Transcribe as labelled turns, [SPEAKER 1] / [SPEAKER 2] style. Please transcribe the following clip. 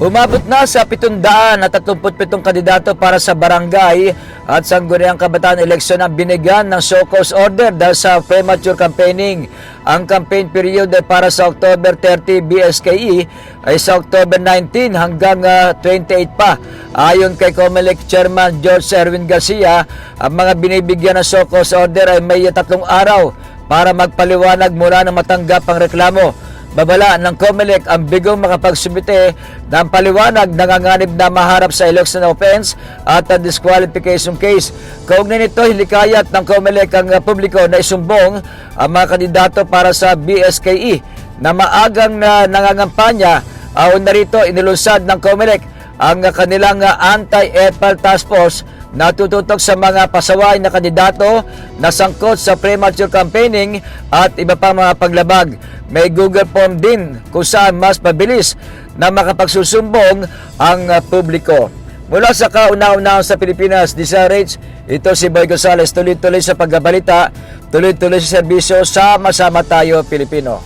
[SPEAKER 1] Umabot na sa 737 kandidato para sa barangay at sangguniang kabataan eleksyon ang binigyan ng show cause order dahil sa premature campaigning. Ang campaign period para sa October 30 BSKE ay sa October 19 hanggang ah, 28 pa. Ayon kay COMELEC Chairman George Erwin Garcia, ang mga binibigyan ng show cause order ay may tatlong araw para magpaliwanag mula ng matanggap ang reklamo. Babala ng COMELEC ang bigong makapagsumite ng paliwanag nanganganib na maharap sa election offense at disqualification case. Kaugnay nito, hilikayat ng COMELEC ang publiko na isumbong ang mga kandidato para sa BSKE na maagang na nangangampanya. Ayon na inilunsad ng COMELEC ang kanilang anti-EPAL task force na tututok sa mga pasaway na kandidato na sangkot sa premature campaigning at iba pa mga paglabag. May Google Form din kung saan mas mabilis na makapagsusumbong ang uh, publiko. Mula sa kauna-unahan sa Pilipinas, DZRH, ito si Boy Gonzales, tuloy-tuloy sa pagbabalita, tuloy-tuloy sa serbisyo, sama-sama tayo Pilipino.